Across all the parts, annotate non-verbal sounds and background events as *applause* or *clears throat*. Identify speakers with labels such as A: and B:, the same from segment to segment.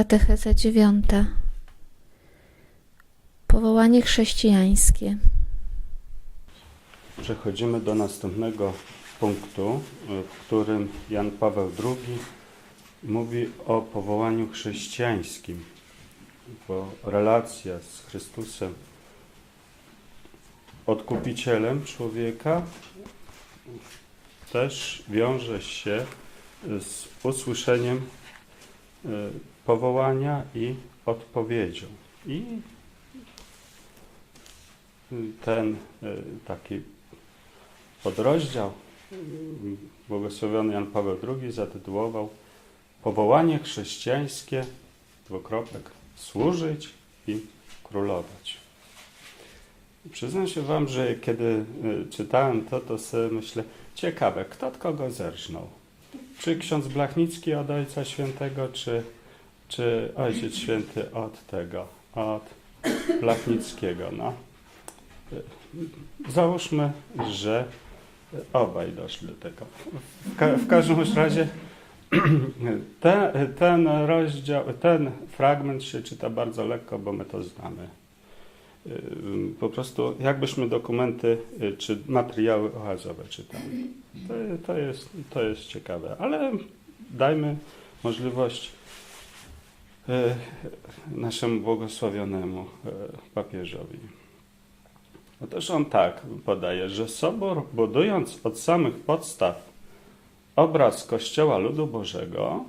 A: Katecheza dziewiąta. Powołanie chrześcijańskie.
B: Przechodzimy do następnego punktu, w którym Jan Paweł II mówi o powołaniu chrześcijańskim, bo relacja z Chrystusem, odkupicielem człowieka, też wiąże się z usłyszeniem e, powołania i odpowiedzią. I ten e, taki podrozdział mm, błogosławiony Jan Paweł II zatytułował Powołanie chrześcijańskie, dwukropek, służyć i królować. Przyznam się Wam, że kiedy y, czytałem to, to sobie myślę, ciekawe, kto od kogo zerżnął? Czy ksiądz Blachnicki od Ojca Świętego, czy, czy Ojciec Święty od tego, od Blachnickiego? No. Załóżmy, że obaj doszli do tego. W, ka w każdym razie *clears throat* te, ten rozdział, ten fragment się czyta bardzo lekko, bo my to znamy. Po prostu jakbyśmy dokumenty y, czy materiały oazowe czytali. To, to, jest, to jest ciekawe, ale dajmy możliwość naszemu błogosławionemu papieżowi. Otóż on tak podaje, że Sobór, budując od samych podstaw obraz Kościoła Ludu Bożego,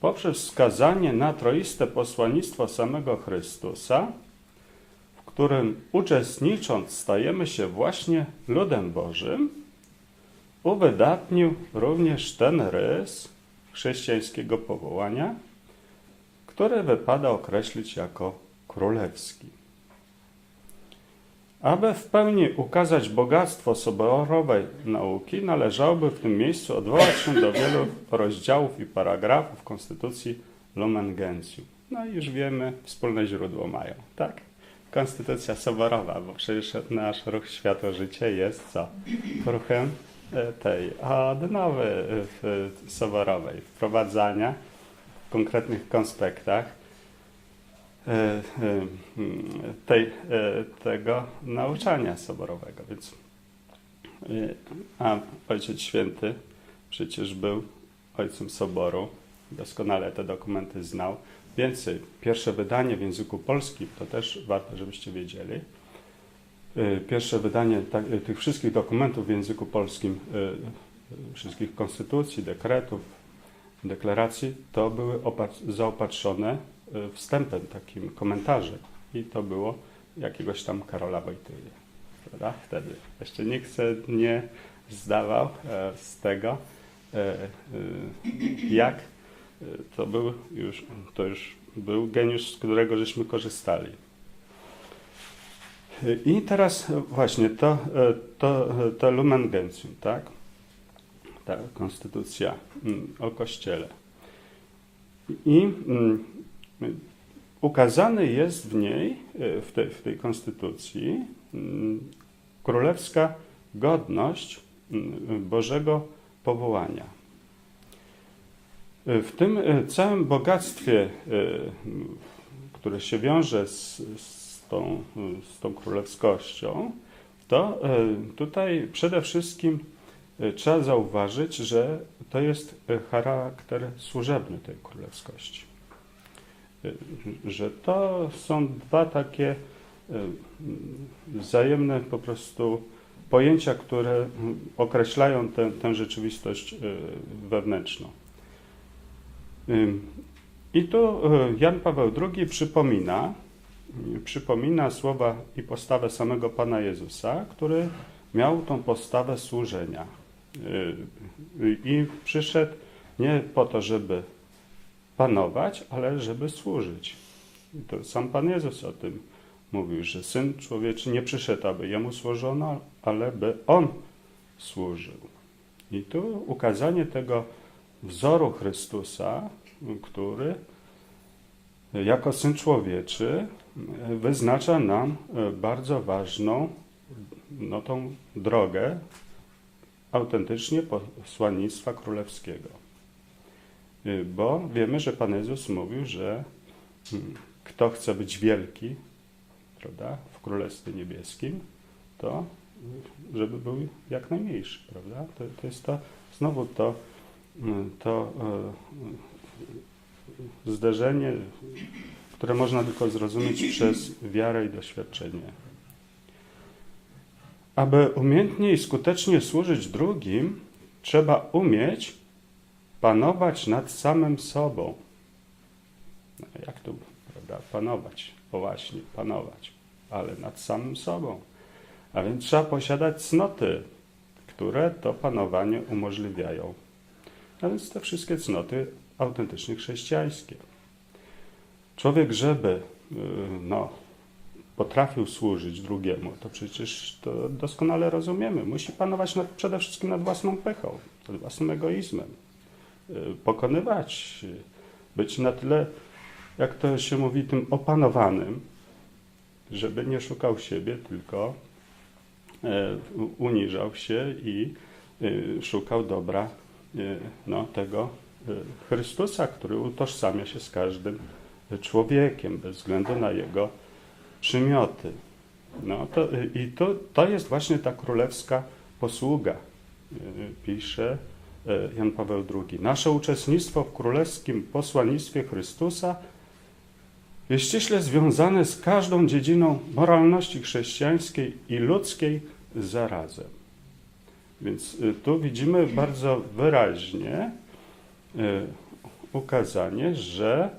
B: poprzez wskazanie na troiste posłannictwo samego Chrystusa, w którym uczestnicząc stajemy się właśnie ludem Bożym, uwydatnił również ten rys chrześcijańskiego powołania, który wypada określić jako królewski. Aby w pełni ukazać bogactwo soborowej nauki, należałoby w tym miejscu odwołać się do wielu rozdziałów i paragrafów Konstytucji Lumen Gentium. No i już wiemy, wspólne źródło mają, tak? Konstytucja soborowa, bo przecież nasz ruch Światło-Życie jest co? Ruchem e, tej odnowy w- soborowej, wprowadzania konkretnych konspektach e, e, tej, e, tego nauczania soborowego. Więc, a Ojciec Święty przecież był ojcem soboru, doskonale te dokumenty znał. Więcej, pierwsze wydanie w języku polskim, to też warto, żebyście wiedzieli. Pierwsze wydanie tych wszystkich dokumentów w języku polskim, wszystkich konstytucji, dekretów, deklaracji, to były opa- zaopatrzone e, wstępem, takim komentarzem. I to było jakiegoś tam Karola Wojtyły. Prawda? Wtedy jeszcze nikt sobie nie zdawał e, z tego, e, e, jak to był już, to już był geniusz, z którego żeśmy korzystali. I teraz właśnie to, to, to Lumen Gentium, tak? Ta konstytucja mm, o Kościele. I mm, ukazany jest w niej, e, w tej, w tej konstytucji, mm, królewska godność Bożego powołania. E, W tym e, całym bogactwie, które się wiąże z, z, tą, z tą królewskością, to tutaj przede wszystkim trzeba zauważyć, że to jest e, charakter służebny tej królewskości. E, Że to są dwa takie wzajemne po prostu pojęcia, które określają tę, tę rzeczywistość wewnętrzną. I tu Jan Paweł II przypomina, y, przypomina słowa i postawę samego Pana Jezusa, który miał tą postawę służenia. Y, I przyszedł nie po to, żeby panować, ale żeby służyć. I to sam Pan Jezus o tym mówił, że Syn Człowieczy nie przyszedł, aby Jemu służono, ale by On służył. I tu ukazanie tego wzoru Chrystusa, który jako Syn Człowieczy wyznacza nam bardzo ważną no, tą drogę autentycznie posłannictwa królewskiego. Y, Bo wiemy, że Pan Jezus mówił, że mm, kto chce być wielki, prawda, w Królestwie Niebieskim, to żeby był jak najmniejszy, prawda? To, to jest to, znowu to, y, to y, zderzenie, które można tylko zrozumieć przez wiarę i doświadczenie. Aby umiejętnie i skutecznie służyć drugim, trzeba umieć panować nad samym sobą. No, jak tu, prawda, panować? O właśnie, panować, ale nad samym sobą. A więc trzeba posiadać cnoty, które to panowanie umożliwiają. A więc te wszystkie cnoty autentycznie chrześcijańskie. Człowiek, żeby yy, no, potrafił służyć drugiemu, to przecież to doskonale rozumiemy. Musi panować nad, przede wszystkim nad własną pychą, nad własnym egoizmem. Yy, Pokonywać, yy, być na tyle, jak to się mówi, tym opanowanym, żeby nie szukał siebie, tylko e, uniżał się i e, szukał dobra no, tego Chrystusa, który utożsamia się z każdym człowiekiem bez względu na jego przymioty. No, to, I to, to jest właśnie ta królewska posługa, e, pisze e, Jan Paweł II. Nasze uczestnictwo w królewskim posłannictwie Chrystusa jest ściśle związane z każdą dziedziną moralności chrześcijańskiej i ludzkiej zarazem. Więc y, tu widzimy bardzo wyraźnie ukazanie, że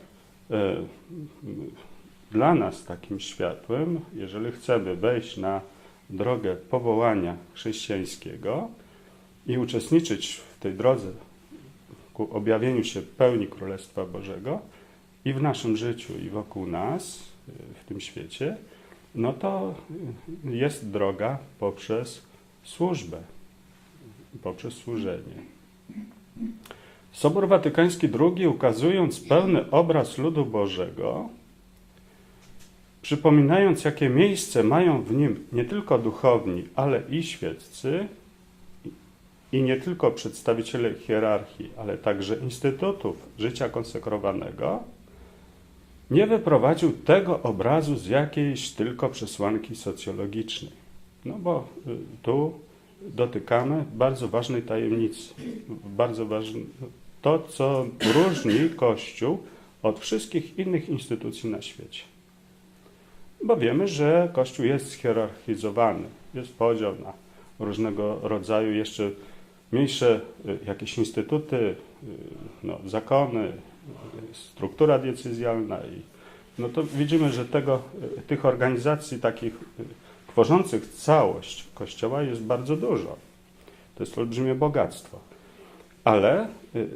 B: dla nas takim światłem, jeżeli chcemy wejść na drogę powołania chrześcijańskiego i uczestniczyć w tej drodze ku objawieniu się pełni Królestwa Bożego, i w naszym życiu, i wokół nas, w tym świecie, no to jest droga poprzez służbę, poprzez służenie. Sobór Watykański II, ukazując pełny obraz ludu Bożego, przypominając, jakie miejsce mają w nim nie tylko duchowni, ale i świeccy, i nie tylko przedstawiciele hierarchii, ale także instytutów życia konsekrowanego, nie wyprowadził tego obrazu z jakiejś tylko przesłanki socjologicznej. No bo y, tu dotykamy bardzo ważnej tajemnicy. Bardzo ważne, to, co różni Kościół od wszystkich innych instytucji na świecie. Bo wiemy, że Kościół jest schierarchizowany, jest podział na różnego rodzaju jeszcze mniejsze y, jakieś instytuty, y, no, zakony, struktura decyzjalna i no to widzimy, że tego, tych organizacji takich y, tworzących całość Kościoła jest bardzo dużo. To jest olbrzymie bogactwo. Ale y,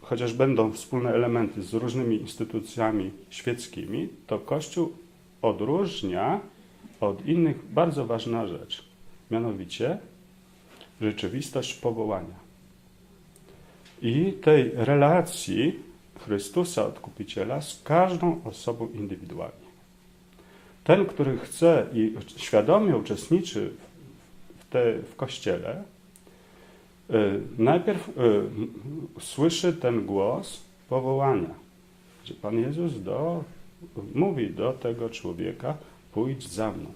B: chociaż będą wspólne elementy z różnymi instytucjami świeckimi, to Kościół odróżnia od innych bardzo ważna rzecz, mianowicie rzeczywistość powołania. I tej relacji Chrystusa Odkupiciela z każdą osobą indywidualnie. Ten, który chce i świadomie uczestniczy w, te, w Kościele, y, najpierw y, słyszy ten głos powołania, gdzie Pan Jezus do, mówi do tego człowieka, pójdź za mną.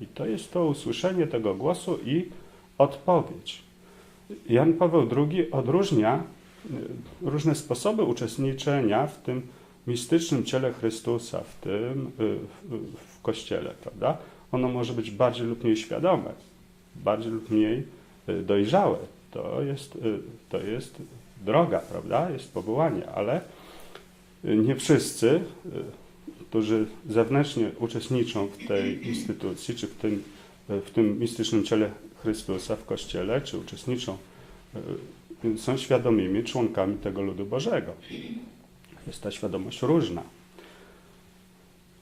B: I to jest to usłyszenie tego głosu i odpowiedź. Jan Paweł II odróżnia y, różne sposoby uczestniczenia w tym mistycznym ciele Chrystusa, w tym y, w, Kościele, prawda? Ono może być bardziej lub mniej świadome, bardziej lub mniej y, dojrzałe. To jest, to jest droga, prawda? Jest powołanie, ale nie wszyscy, którzy zewnętrznie uczestniczą w tej instytucji, czy w tym, w tym mistycznym ciele Chrystusa w Kościele, czy uczestniczą są świadomymi członkami tego ludu Bożego. Jest ta świadomość różna.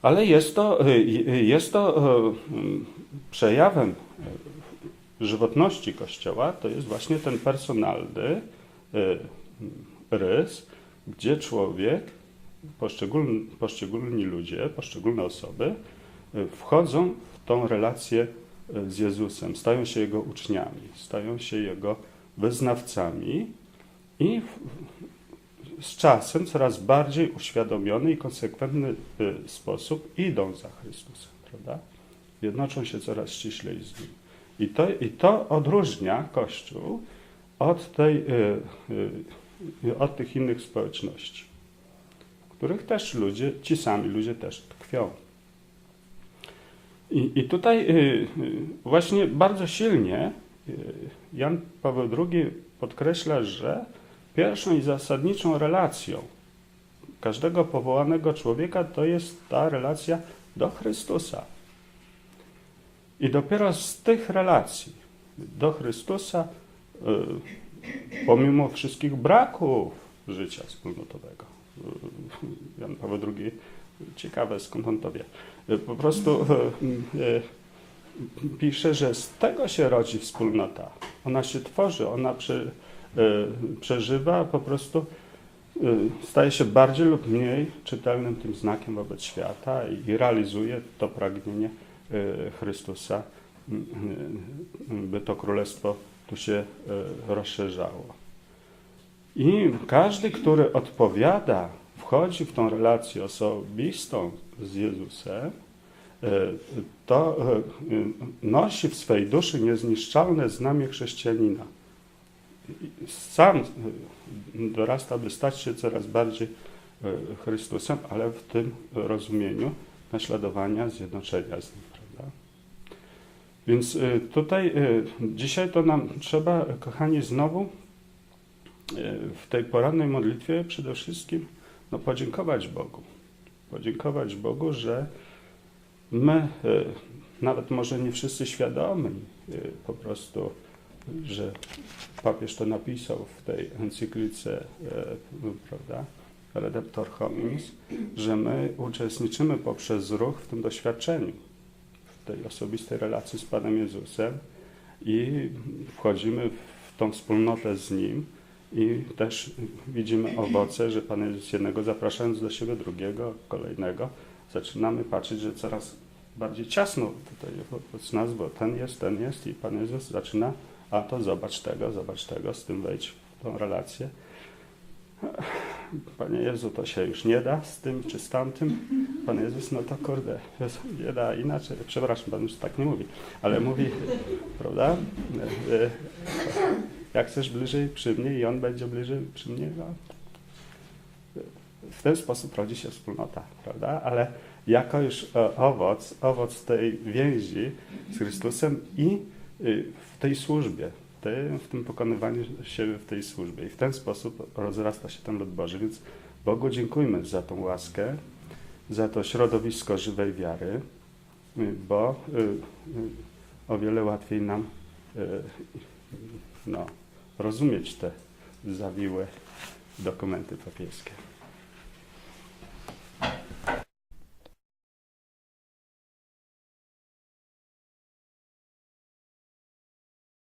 B: Ale jest to, jest to przejawem żywotności Kościoła, to jest właśnie ten personalny rys, gdzie człowiek, poszczególni, poszczególni ludzie, poszczególne osoby wchodzą w tą relację z Jezusem, stają się Jego uczniami, stają się Jego wyznawcami i z czasem coraz bardziej uświadomiony i konsekwentny y, sposób idą za Chrystusem, prawda? Jednoczą się coraz ściślej z Nim. I to, i to odróżnia Kościół od, tej, od tych innych społeczności, których też ludzie, ci sami ludzie też tkwią. I, i tutaj y, y, właśnie bardzo silnie y, Jan Paweł II podkreśla, że pierwszą i zasadniczą relacją każdego powołanego człowieka to jest ta relacja do Chrystusa. I dopiero z tych relacji do Chrystusa, pomimo wszystkich braków życia wspólnotowego, Jan Paweł II, ciekawe skąd on to wie, po prostu y, pisze, że z tego się rodzi wspólnota. Ona się tworzy, ona y, przeżywa, po prostu y, staje się bardziej lub mniej czytelnym tym znakiem wobec świata i realizuje to pragnienie Chrystusa, by to królestwo tu się rozszerzało. I każdy, który odpowiada, wchodzi w tą relację osobistą z Jezusem, y, to y, nosi w swej duszy niezniszczalne znamie chrześcijanina. Sam y, dorasta, by stać się coraz bardziej Chrystusem, ale w tym rozumieniu naśladowania, zjednoczenia z Nim. Prawda? Więc tutaj dzisiaj to nam trzeba, kochani, znowu w tej porannej modlitwie przede wszystkim no, podziękować Bogu. Podziękować Bogu, że my, y, nawet może nie wszyscy świadomi y, po prostu, że papież to napisał w tej encyklice, y, prawda, Redemptor Hominis, że my uczestniczymy poprzez ruch w tym doświadczeniu, w tej osobistej relacji z Panem Jezusem i wchodzimy w tą wspólnotę z Nim i też widzimy owoce, że Pan Jezus jednego zapraszając do siebie, drugiego, kolejnego, zaczynamy patrzeć, że coraz bardziej ciasno tutaj wobec nas, bo ten jest, ten jest i Pan Jezus zaczyna, a to zobacz tego, zobacz tego, z tym wejdź w tą relację. Panie Jezu, to się już nie da z tym czy z tamtym. Pan Jezus, no to kurde, nie da inaczej. Przepraszam, Pan już tak nie mówi, ale mówi, prawda? Jak chcesz bliżej przy mnie i On będzie bliżej przy mnie, no. W ten sposób rodzi się wspólnota, prawda? Ale jako już e, owoc, owoc tej więzi z Chrystusem i y, w tej służbie, w tym pokonywaniu siebie w tej służbie. I w ten sposób rozrasta się ten lud Boży. Więc Bogu dziękujmy za tą łaskę, za to środowisko żywej wiary, y, bo y, o wiele łatwiej nam no, rozumieć te zawiłe dokumenty papieskie.